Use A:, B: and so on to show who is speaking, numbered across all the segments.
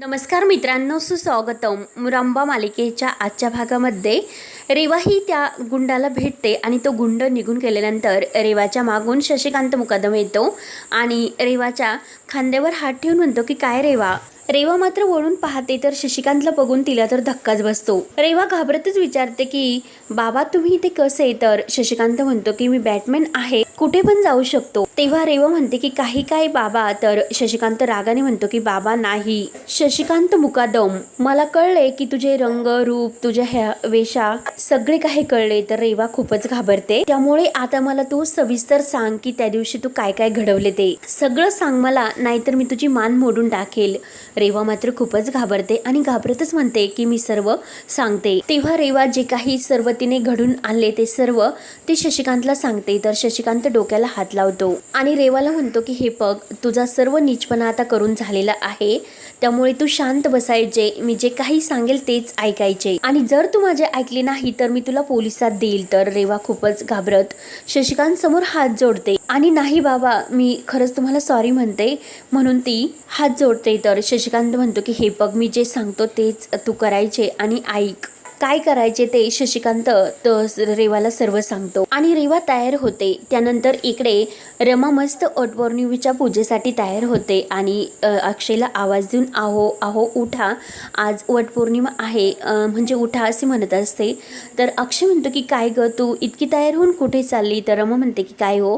A: नमस्कार मित्रांनो सुस्वागतम. मुरांबा मालिकेच्या आजच्या भागामध्ये रेवा ही त्या गुंडाला भेटते आणि तो गुंड निघून गेल्यानंतर रेवाच्या मागून शशिकांत मुकादम येतो आणि रेवाच्या खांद्यावर हात ठेवून म्हणतो की काय रेवा? रेवा मात्र वळून पाहते तर शशिकांतला बघून तिला तर धक्काच बसतो. रेवा घाबरतच विचारते की बाबा तुम्ही इथे कसे? तर शशिकांत म्हणतो की मी बॅटमॅन आहे कुठे पण जाऊ शकतो. तेव्हा रेवा म्हणते की काही काय बाबा? तर शशिकांत रागाने म्हणतो की बाबा नाही. शशिकांत मुकादम मला कळले की तुझे रंग रूप तुझ्या ह्या वेशा सगळे काही कळले तर रेवा खूपच घाबरते. त्यामुळे आता मला तू सविस्तर सांग की त्या दिवशी तू काय काय घडवले ते. सगळं सांग मला नाहीतर मी तुझी मान मोडून टाकेल. रेवा मात्र खूपच घाबरते आणि घाबरतच म्हणते की मी सर्व सांगते. तेव्हा रेवा जे काही सर्व तिने घडून आणले ते सर्व ते शशिकांतला सांगते. तर शशिकांत डोक्याला हात लावतो आणि रेवाला म्हणतो की हे पग तुझा सर्व नीचपणा आता करून झालेला आहे. त्यामुळे तू शांत बसायचे. मी जे काही सांगेल तेच ऐकायचे. आणि जर तू माझे ऐकले नाही तर मी तुला पोलिसात देईल. तर रेवा खूपच घाबरत शशिकांत समोर हात जोडते. आणि नाही बाबा मी खरंच तुम्हाला सॉरी म्हणते. म्हणून ती हात जोडते. तर शशिकांत म्हणतो की हे बघ मी जे सांगतो तेच तू करायचे आणि ऐक. काय करायचे ते शशिकांत त रेवाला सर्व सांगतो. आणि रेवा तयार होते. त्यानंतर इकडे रमा मस्त वटपौर्णिमेच्या पूजेसाठी तयार होते. आणि अक्षयला आवाज देऊन आहो आहो उठा. आज वटपौर्णिमा आहे. म्हणजे उठा असे म्हणत असते. तर अक्षय म्हणतो की काय ग तू इतकी तयार होऊन कुठे चालली? तर रमा म्हणते की काय हो?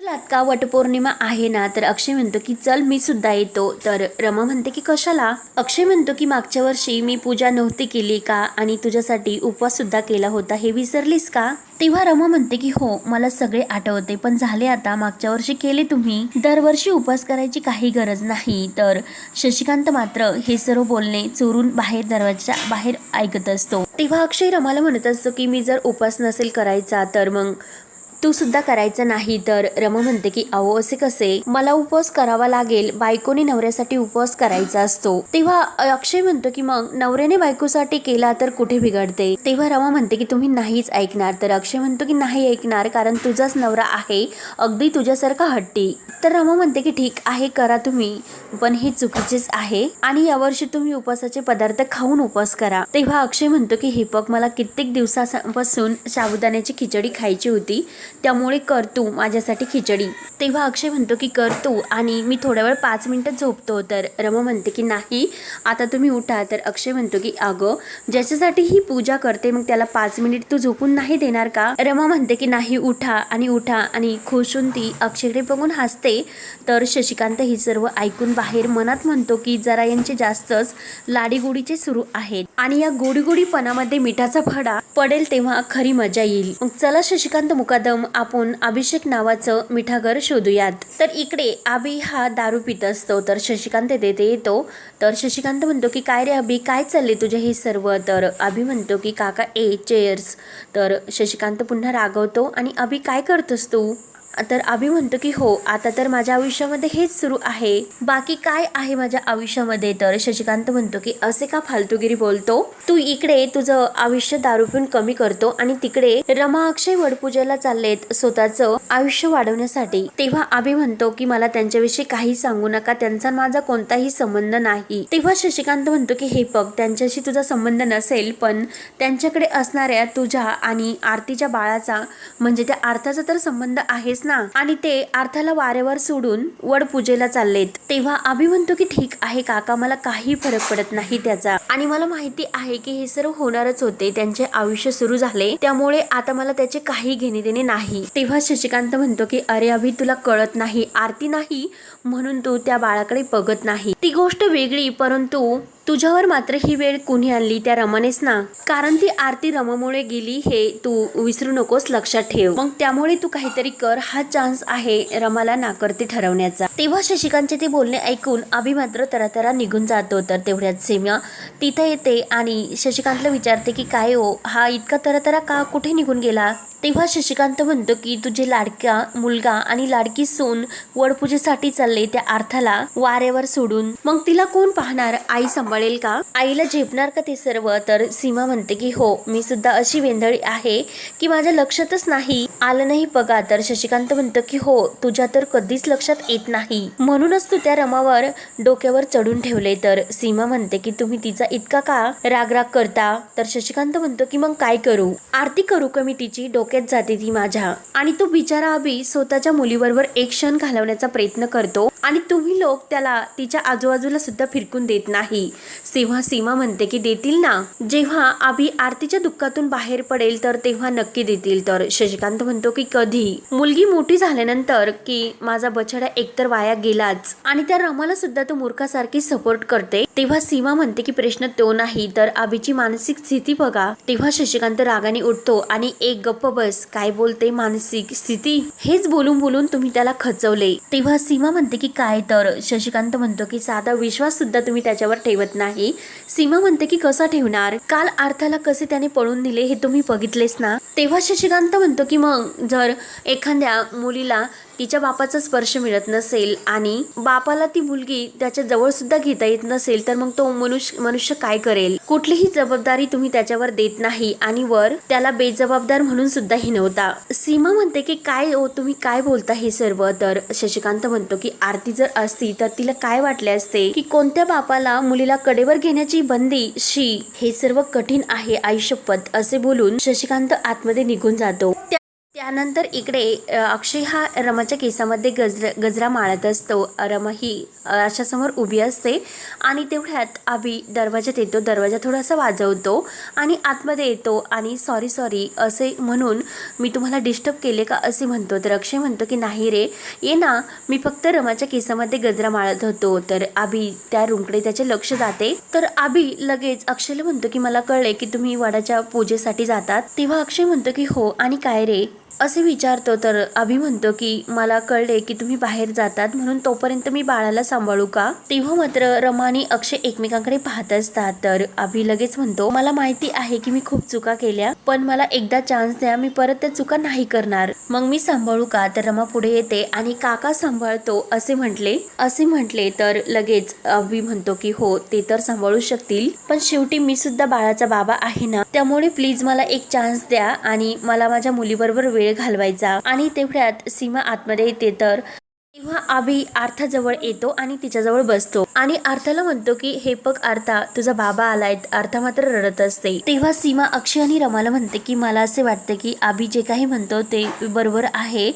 A: का वटपौर्णिमा आहे ना तर अक्षय म्हणतो की चल मी सुद्धा येतो. तर रमा म्हणते की कशाला? अक्षय म्हणतो की मागच्या वर्षी मी पूजा नव्हती केली का? आणि तुझ्यासाठी उपवास सुद्धा केला होता हे विसरलीस का? तेव्हा रमा म्हणते की हो मला सगळे आठवते पण झाले आता मागच्या वर्षी केले तुम्ही. दरवर्षी उपवास करायची काही गरज नाही. तर शशिकांत मात्र हे सर्व बोलणे चोरून बाहेर दरवाजाच्या बाहेर ऐकत असतो. तेव्हा अक्षय रमाला म्हणत असतो की मी जर उपवास नसेल करायचा तर मग तू सुद्धा करायचं नाही तर रमा म्हणते की अहो असे कसे? मला उपवास करावा लागेल. बायकोने नवऱ्यासाठी उपवास करायचा असतो. तेव्हा अक्षय म्हणतो की मग नवऱ्याने बायकोसाठी केला तर कुठे बिघडते? तेव्हा रमा म्हणते की तुम्ही नाहीच ऐकणार. तर अक्षय म्हणतो की नाही ऐकणार कारण तुझाच नवरा आहे. अगदी तुझ्यासारखा हट्टी. तर रमा म्हणते की ठीक आहे करा तुम्ही पण हे चुकीचेच आहे आणि यावर्षी तुम्ही उपवासाचे पदार्थ खाऊन उपवास करा. तेव्हा अक्षय म्हणतो की हे मला कित्येक दिवसापासून साबुदाण्याची खिचडी खायची होती. त्यामुळे कर तू माझ्यासाठी खिचडी. तेव्हा अक्षय म्हणतो की कर तू. आणि मी थोड्या वेळ पाच मिनिटं झोपतो. तर रमा म्हणते की नाही आता तुम्ही उठा. तर अक्षय म्हणतो की अगं ज्याच्यासाठी ही पूजा करते मग त्याला पाच मिनिट तू झोपून नाही देणार का? रमा म्हणते की नाही उठा आणि उठा. आणि खुशून ती अक्षयकडे बघून हसते. तर शशिकांत ही सर्व ऐकून बाहेर मनात म्हणतो की जरा यांचे जास्तच लाडीगोडीचे सुरू आहेत आणि या गोडीगोडीपणामध्ये मिठाचा फडा पडेल तेव्हा खरी मजा येईल. मग चला शशिकांत मुकादम. आपण अभिषेक नावाचं मिठागर शोधूयात. तर इकडे अभि हा दारू पित असतो तर शशिकांत तेथे येतो. तर शशिकांत म्हणतो की काय रे अभि काय चालले तुझे हे सर्व? तर अभि म्हणतो की काका ए चेअर्स. तर शशिकांत पुन्हा रागवतो आणि अभि काय करतोस तू? तर अभि म्हणतो की हो आता तर माझ्या आयुष्यामध्ये हेच सुरू आहे. बाकी काय आहे माझ्या आयुष्यामध्ये? तर शशिकांत म्हणतो की असे का फालतूगिरी बोलतो? तू इकडे तुझं आयुष्य दारू पिऊन कमी करतो आणि तिकडे रमा अक्षय वडपूजेला चाललेत स्वतःचं आयुष्य वाढवण्यासाठी. तेव्हा आभी म्हणतो की मला त्यांच्याविषयी काही सांगू नका. त्यांचा माझा कोणताही संबंध नाही. तेव्हा शशिकांत म्हणतो की हे बघ त्यांच्याशी तुझा संबंध नसेल पण त्यांच्याकडे असणाऱ्या तुझ्या आणि आरतीच्या बाळाचा म्हणजे त्या आर्थाचा तर संबंध आहेच ना. आणि ते अर्थाला वारेवर सोडून वड पूजेला चाललेत. तेव्हा अभि म्हणतो की ठीक आहे काका मला काही फरक पडत नाही त्याचा. आणि मला माहिती आहे की हे सर्व होणारच होते. त्यांचे आयुष्य सुरू झाले. त्यामुळे आता मला त्याचे काही घेणे देणे नाही. तेव्हा शशिकांत म्हणतो की अरे अभि तुला कळत नाही. आरती नाही म्हणून तू त्या बाळाकडे बघत नाही. ती गोष्ट वेगळी परंतु तुझ्यावर मात्र ही वेळ कुणी आणली त्या रमानेच ना? कारण ती आरती रमामुळे गेली हे तू विसरू नकोस लक्षात ठेव. मग त्यामुळे तू काहीतरी कर हा चान्स आहे रमाला नाकर्ती ठरवण्याचा. तेव्हा शशिकांतचे ते बोलणे ऐकून अभि मात्र तरातरा निघून जातो. तर तेवढ्यात सेम्या तिथे येते आणि शशिकांतला विचारते की काय हो? हा इतका तरातरा का? कुठे निघून गेला? तेव्हा शशिकांत म्हणतो की तुझे लाडका मुलगा आणि लाडकी सून वडपूजेसाठी चालले त्या अर्थाला वाऱ्यावर सोडून. मग तिला कोण पाहणार? आई सांभाळेल का? आईला झेपणार का ते सर्व? तर सीमा म्हणते की हो मी सुद्धा अशी वेंधळी आहे की माझ्या लक्षातच नाही आलं नाही बघा. तर शशिकांत म्हणतो की हो तुझ्या तर कधीच लक्षात येत नाही. म्हणूनच तू त्या रमावर डोक्यावर चढून ठेवले. तर सीमा म्हणते की तुम्ही तिचा इतका का रागराग करता? तर शशिकांत म्हणतो की मग काय करू? आरती करू का मी तिची? डोक्यात जाते ती माझ्या. आणि तो बिचारा अभि स्वतःच्या मुलीबरोबर एक क्षण घालवण्याचा प्रयत्न करतो. आणि तुम्ही लोक त्याला तिच्या आजूबाजूला सुद्धा फिरकून देत नाही. तेव्हा सीमा म्हणते की देतील ना? जेव्हा आबी आरतीच्या दुःखातून बाहेर पडेल तर तेव्हा नक्की देतील. तर शशिकांत म्हणतो की कधी? मुलगी मोठी झाल्यानंतर की माझा बछडा एकतर वाया गेलाच. आणि त्या रमाला सुद्धा तो मूर्खासारखी सपोर्ट करते. तेव्हा सीमा म्हणते की प्रश्न तो नाही. तर आबीची मानसिक स्थिती बघा. तेव्हा शशिकांत रागाने उठतो आणि एक गप्प बस. काय बोलते मानसिक स्थिती? हेच बोलून बोलून तुम्ही त्याला खचवले. तेव्हा सीमा म्हणते की काय तर? शशिकांत म्हणतो की साधा विश्वास सुद्धा तुम्ही त्याच्यावर ठेवत नाही. सीमा म्हणते की कसा ठेवणार? काल अर्थाला कसे त्याने पळून दिले हे तुम्ही बघितलेच ना? तेव्हा शशिकांत म्हणतो की मग जर एखाद्या मुलीला तिच्या बापाचा स्पर्श मिळत नसेल आणि बापाला ती मुलगी त्याच्याजवळ सुद्धा घेता येत नसेल तर मग तो मनुष्य मनुष्य काय करेल? कुठलीही जबाबदारी तुम्ही त्याच्यावर देत नाही आणि वर त्याला बेजबाबदार म्हणून सुद्धा हिनवता. सीमा म्हणते की काय तुम्ही काय बोलता हे सर्व? तर शशिकांत म्हणतो की आरती जर असती तर तिला काय वाटले असते की कोणत्या बापाला मुलीला कडेवर घेण्याची बंदी शी हे सर्व कठीण आहे आयुष्यपत असे बोलून शशिकांत आतमध्ये निघून जातो. त्यानंतर इकडे अक्षय हा रमाच्या केसामध्ये गजर गजरा माळत असतो. रमा ही अशासमोर उभी असते आणि तेवढ्यात आभी दरवाजात येतो. दरवाजा थोडासा वाजवतो आणि आतमध्ये येतो आणि सॉरी सॉरी असे म्हणून मी तुम्हाला डिस्टर्ब केले का असे म्हणतो. तर अक्षय म्हणतो की नाही रे ये ना मी फक्त रमाच्या केसामध्ये गजरा माळत होतो. तर आभी त्या रूमकडे त्याचे लक्ष जाते. तर आभी लगेच अक्षयला म्हणतो की मला कळले की तुम्ही वडाच्या पूजेसाठी जातात. तेव्हा अक्षय म्हणतो की हो आणि काय रे? असे विचारतो तर अभि म्हणतो की मला कळले की तुम्ही बाहेर जातात म्हणून तोपर्यंत मी बाळाला सांभाळू का? तेव्हा मात्र रमा आणि अक्षय एकमेकांकडे पाहत असतात. तर अभि लगेच म्हणतो मला माहिती आहे की मी खूप चुका केल्या पण मला एकदा चान्स द्या मी परत त्या चुका नाही करणार. मग मी सांभाळू का? तर रमा पुढे येते आणि काका सांभाळतो असे म्हटले. असे म्हटले तर लगेच अभि म्हणतो की हो ते तर सांभाळू शकतील पण शेवटी मी सुद्धा बाळाचा बाबा आहे ना त्यामुळे प्लीज मला एक चान्स द्या आणि मला माझ्या मुलीबरोबर वेळ घालवायचा आणि तेवढ्यात सीमा आतमध्ये येते तर तेव्हा आबी अर्थाजवळ येतो आणि तिच्याजवळ बसतो. आणि अर्थाला म्हणतो की हे बघ अर्था तुझा बाबा आलाय. अर्था मात्र रडत असते. तेव्हा सीमा अक्षय आणि रमाला म्हणते की मला असे वाटते की आबी जे काही म्हणतो ते बरोबर आहे.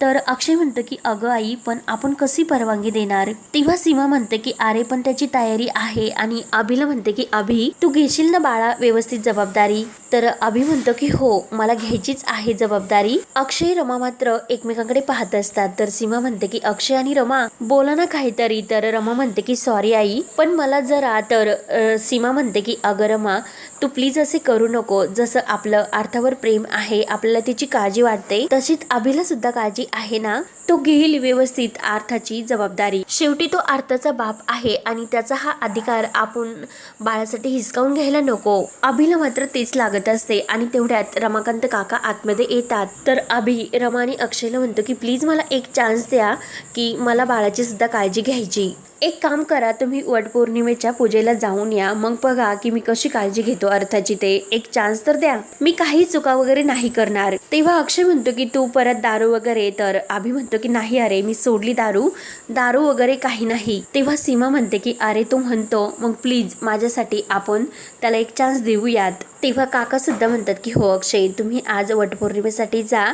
A: तर अक्षय म्हणतो की अगं आई पण आपण कशी परवानगी देणार? तेव्हा सीमा म्हणते की अरे पण त्याची तयारी आहे. आणि अभिला म्हणते की अभि तू घेशील ना बाळा व्यवस्थित जबाबदारी? तर अभि म्हणतो की हो मला घ्यायचीच आहे जबाबदारी. अक्षय रमा मात्र एकमेकांकडे पाहत असतात. तर सीमा म्हणते की अक्षय आणि रमा बोला ना काहीतरी. तर रमा म्हणते की सॉरी आई पण मला जरा तर सीमा म्हणते की अगं रमा तू प्लीज असे करू नको. जसं आपलं अर्थावर प्रेम आहे आपल्याला तिची काळजी वाटते तशीच अभिला सुद्धा काळजी आहे ना? तो घेईल व्यवस्थित अर्थाची जबाबदारी. शेवटी तो अर्थाचा बाप आहे आणि त्याचा हा अधिकार आपण बाळासाठी हिसकावून घ्यायला नको. अभिला मात्र तेच लागत असते आणि तेवढ्यात रमाकांत काका आतमध्ये येतात. तर अभि रमाने अक्षयला म्हणतो की प्लीज मला एक चान्स द्या की मला बाळाची सुद्धा काळजी घ्यायची. एक काम करा तुम्ही वटपौर्णिमेच्या पूजेला जाऊन या. मग बघा की मी कशी काळजी घेतो अर्थाची ते. एक चान्स तर द्या. मी काही चुका वगैरे नाही करणार. तेव्हा अक्षय म्हणतो की तू परत दारू वगैरे तर आभी म्हणतो की नाही अरे मी सोडली दारू. दारू वगैरे काही नाही. तेव्हा सीमा म्हणते की अरे तू म्हणतो मग प्लीज माझ्यासाठी आपण त्याला एक चान्स देऊयात. तेव्हा काका सुद्धा म्हणतात की हो अक्षय तुम्ही आज वटपौर्णिमेसाठी जा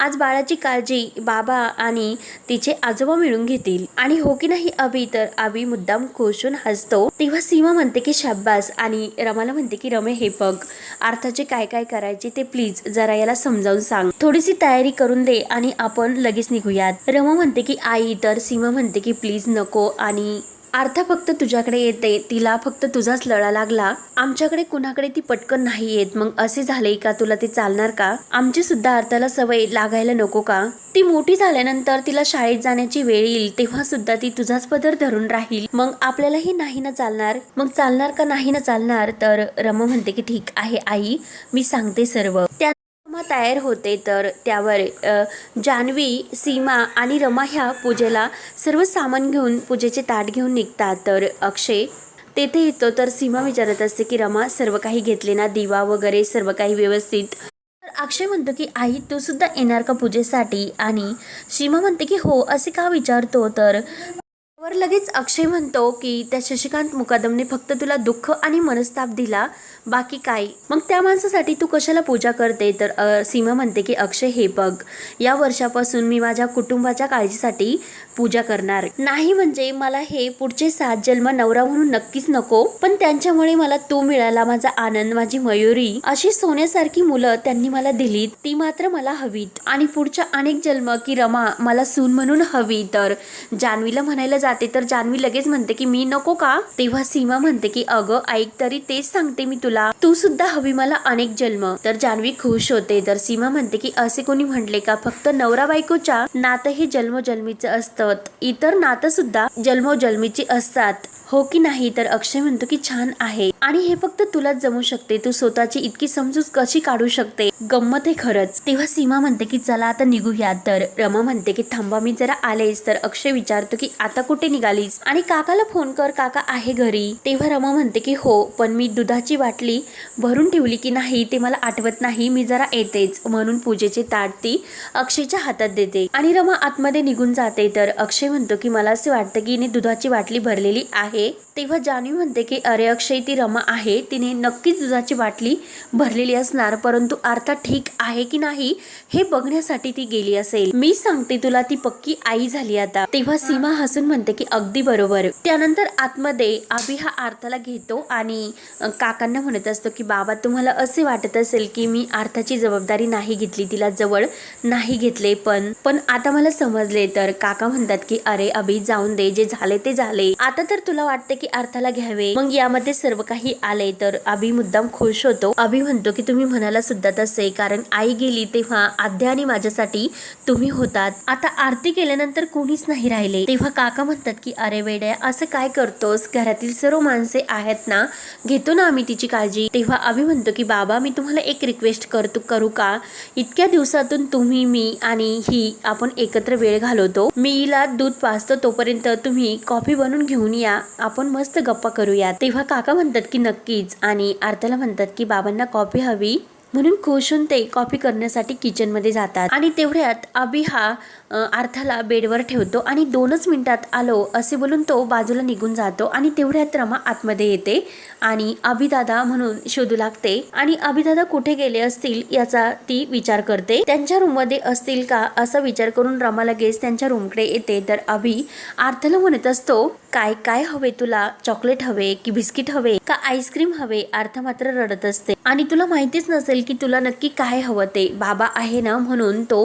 A: आज बाळाची काळजी बाबा आणि तिचे आजोबा मिळून घेतील. आणि हो की नाही अभि? तर अभि मुद्दाम खुशून हसतो. तेव्हा सीमा म्हणते की शाब्बास. आणि रमाला म्हणते की रमे हे बघ अर्थाचे काय काय करायचे ते प्लीज जरा याला समजावून सांग. थोडीशी तयारी करून दे आणि आपण लगेच निघूयात. रमा म्हणते की आई. तर सीमा म्हणते की प्लीज नको. आणि अर्था फक्त तुझ्याकडे येते तिला फक्त तुझाच लळा लागला. आमच्याकडे कुणाकडे ती पटकन नाही येत मग असे झाले का तुला ते चालणार का? आमची सुद्धा अर्थाला सवय लागायला नको का? ती मोठी झाल्यानंतर तिला शाळेत जाण्याची वेळ येईल तेव्हा सुद्धा ती तुझाच पदर धरून राहील. मग आपल्यालाही नाही ना चालणार. मग चालणार का नाही ना चालणार? तर रमा म्हणते की ठीक आहे आई मी सांगते सर्व. त्या तयार होते तर त्यावर जान्हवी सीमा आणि रमा ह्या पूजेला सर्व सामान घेऊन पूजेचे ताट घेऊन निघतात. तर अक्षय तेथे येतो तर सीमा विचारत असते की रमा सर्व काही घेतले ना? दिवा वगैरे सर्व काही व्यवस्थित? तर अक्षय म्हणतो की आई तू सुद्धा येणार का पूजेसाठी? आणि सीमा म्हणते की हो. असे का विचारतो? तर वर लगेच अक्षय म्हणतो की त्या शशिकांत मुकादमने फक्त तुला दुःख आणि मनस्ताप दिला बाकी काय मग त्या माणसासाठी तू कशाला पूजा करते? तर अ, सीमा म्हणते की अक्षय हे बघ. या वर्षापासून मी माझ्या कुटुंबाच्या काळजीसाठी पूजा करणार. नाही म्हणजे मला हे पुढचे सात जन्म नवरा म्हणून नक्कीच नको पण त्यांच्यामुळे मला तू मिळाला माझा आनंद माझी मयुरी. अशी सोन्यासारखी मुलं त्यांनी मला दिलीत ती मात्र मला हवीत. आणि पुढच्या अनेक जन्म की रमा मला सून म्हणून हवी. तर जान्हवीला म्हणायला जाते तर जान्हवी लगेच म्हणते की मी नको का? तेव्हा सीमा म्हणते की अगं ऐक तरी तेच सांगते मी तुला. तू सुद्धा हवी मला अनेक जन्म. तर जान्हवी खुश होते. तर सीमा म्हणते की असे कोणी म्हटले का? फक्त नवरा बायकोच्या नातं हे जन्मोजन्मीचं असतं. इतर नातं सुद्धा जन्मोजन्मीची असतात. हो की नाही तर अक्षय म्हणतो की छान आहे. आणि हे फक्त तुलाच जमू शकते. तू स्वतःची इतकी समजूत कशी काढू शकते? गंमत आहे खरंच. तेव्हा सीमा म्हणते की चला आता निघूया तर रमा म्हणते की थांबा मी जरा आलेस तर अक्षय विचारतो की आता कुठे निघालीस? आणि काकाला फोन कर काका आहे घरी. तेव्हा रमा म्हणते की हो पण मी दुधाची बाटली भरून ठेवली की नाही ते मला आठवत नाही मी जरा येतेच. म्हणून पूजेचे ताट ती अक्षयच्या हातात देते. आणि रमा आतमध्ये निघून जाते. तर अक्षय म्हणतो की मला असे वाटतं की हिने दुधाची बाटली भरलेली आहे. तेव्हा जान्हवी म्हणते की अरे अक्षय ती रमा आहे. तिने नक्कीच दुधाची बाटली भरलेली असणार परंतु अर्थात ठीक आहे की नाही हे बघण्यासाठी ती गेली असेल. मी सांगते तुला ती पक्की आई झाली आता. तेव्हा सीमा हसून म्हणते की अगदी बरोबर. त्यानंतर आतमध्ये अभि हा आर्थाला घेतो आणि काकांना म्हणत असतो की बाबा तुम्हाला असे वाटत असेल की मी अर्थाची जबाबदारी नाही घेतली तिला जवळ नाही घेतले पण पण आता मला समजले. तर काका म्हणतात की अरे अभि जाऊन दे जे झाले ते झाले. आता तर तुला वाटते की अर्थाला घ्यावे. मग यामध्ये सर्व काही आले तर अभि मुद्दाम खुश होतो. अभि म्हणतो की तुम्ही म्हणाला सुद्धा तसे. कारण आई गेली तेव्हा आद्या आणि माझ्यासाठी तुम्ही होतात. आता आरती केल्यानंतर कोणीच नाही राहिले. तेव्हा काका म्हणतात की अरे वेड्या असं काय करतोस? घरातील सर्व माणसे आहेत ना? घेतो ना आम्ही तिची काळजी. तेव्हा अभि म्हणतो की बाबा मी तुम्हाला एक रिक्वेस्ट करतो करू का? इतक्या दिवसातून तुम्ही मी आणि ही आपण एकत्र वेळ घालवतो. मी हिला दूध पाजतो तोपर्यंत तुम्ही कॉफी बनवून घेऊन या. आपण मस्त गप्पा करूया तेव्हा काका म्हणतात की नक्कीच आणि आरत्याला म्हणतात की बाबांना कॉफी हवी. म्हणून खुश होऊन ते कॉफी करण्यासाठी किचनमध्ये जातात. आणि तेवढ्यात अभि हा अर्थाला बेडवर ठेवतो आणि दोनच मिनिटात आलो असे बोलून तो बाजूला निघून जातो आणि तेवढ्यात रमा आतमध्ये येते आणि अभिदादा म्हणून शोधू लागते. आणि अभिदादा कुठे गेले असतील याचा ती विचार करते. त्यांच्या रूममध्ये असतील का असा विचार करून रमा लगेच त्यांच्या रूमकडे येते. तर अभि आर्थला म्हणत असतो काय काय हवे तुला? चॉकलेट हवे की बिस्किट हवे? का आईस्क्रीम हवे? अर्थ मात्र रडत असते. आणि तुला माहितीच नसेल की तुला नक्की काय हवं ते. बाबा आहे ना म्हणून तो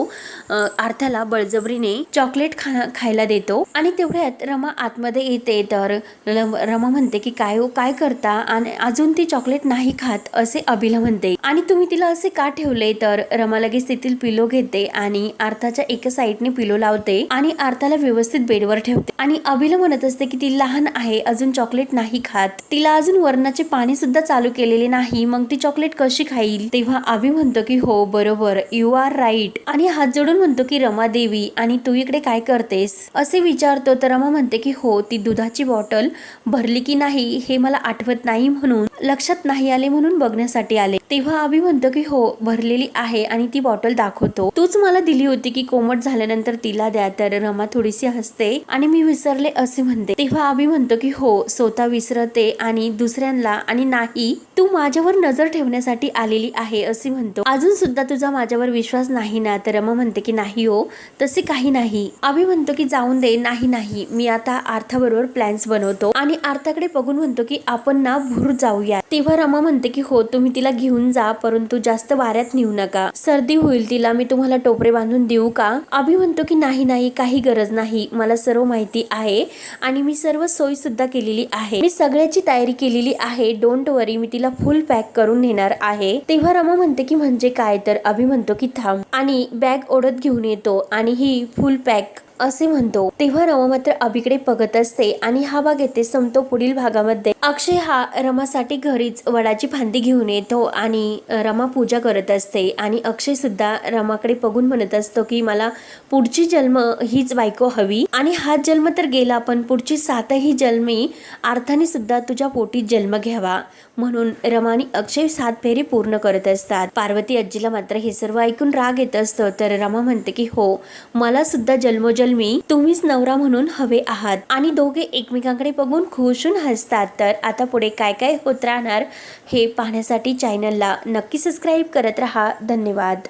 A: आर्थाला बळजबरीने चॉकलेट खा खायला देतो. आणि तेवढ्यात रमा आतमध्ये येते. तर रमा म्हणते की काय हो काय करता? आणि अजून ती चॉकलेट नाही खात असे अभिला म्हणते. आणि तुम्ही तिला असे का ठेवले? तर रमा लगेच तेथील पिलो घेते आणि अर्थाच्या एका साईडने पिलो लावते आणि आर्थाला व्यवस्थित बेडवर ठेवते. आणि अभिला म्हणत असते की ती लहान आहे अजून चॉकलेट नाही खात. तिला अजून वरणाचे पाणी सुद्धा चालू केलेले नाही. मग ती चॉकलेट कशी खाईल? ते तेव्हा आम्ही म्हणतो की हो बरोबर यू आर राईट आणि हात जोडून म्हणतो की रमा देवी आणि तू इकडे काय करतेस? असे विचारतो तर रमा म्हणते की हो ती दुधाची बॉटल भरली की नाही हे मला आठवत नाही म्हणून लक्षात नाही आले म्हणून बघण्यासाठी आले. तेव्हा आम्ही म्हणतो की हो भरलेली आहे आणि ती बॉटल दाखवतो. तूच मला दिली होती की कोमट झाल्यानंतर तिला द्या तर रमा थोडीशी हसते आणि मी विसरले असे म्हणते. तेव्हा आम्ही म्हणतो की हो स्वतः विसरते आणि दुसऱ्यांना आणि नाही तू माझ्यावर नजर ठेवण्यासाठी आलेली आहे. असे म्हणतो. अजून सुद्धा तुझा माझ्यावर विश्वास नाही ना? तर रमा म्हणते की नाही हो तसे काही नाही. अभि म्हणतो की जाऊन दे. नाही नाही. मी आता आर्थाबरोबर प्लॅन्स बनवतो आणि आर्थाकडे बघून म्हणतो की आपण ना भूर जाऊया. तेव्हा रमा म्हणते की हो तुम्ही तिला घेऊन जा परंतु जास्त वाऱ्यात नेऊ नका. सर्दी होईल तिला मी तुम्हाला टोपरे बांधून देऊ का? अभि म्हणतो की नाही नाही काही गरज नाही. मला सर्व माहिती आहे आणि मी सर्व सोय सुद्धा केलेली आहे. मी सगळ्याची तयारी केलेली आहे. डोंट वरी मी तिला फुल पॅक करून नेणार आहे. तेव्हा रमा म्हणते की म्हणजे काय? तर अभि म्हणतो की थांब. आणि बॅग ओढत घेऊन येतो आणि ही फुल पॅक असे म्हणतो. तेव्हा रमा मात्र अभिकडे बघत असते आणि हा भाग येथे संपतो. पुढील भागामध्ये अक्षय हा रमासाठी घरीच वडाची फांदी घेऊन येतो आणि रमा पूजा करत असते. आणि अक्षय सुद्धा रमाकडे बघून म्हणत असतो की मला पुढची जन्म हीच बायको हवी आणि हा जन्म तर गेला पण पुढची सातही जन्मी अर्थाने सुद्धा तुझ्या पोटी जन्म घ्यावा. म्हणून रमा आणि अक्षय सात फेरी पूर्ण करत असतात. पार्वती आजीला मात्र हे सर्व ऐकून राग येत असतो. तर रमा म्हणते की हो मला सुद्धा जन्मोजन्मी तुम्हीच नवरा म्हणून हवे आहात. आणि दोघे एकमेकांकडे बघून खुशून हसतात. तर आता पुढे काय काय होत राहणार हे पाहण्यासाठी चॅनलला नक्की सबस्क्राईब करत राहा. धन्यवाद.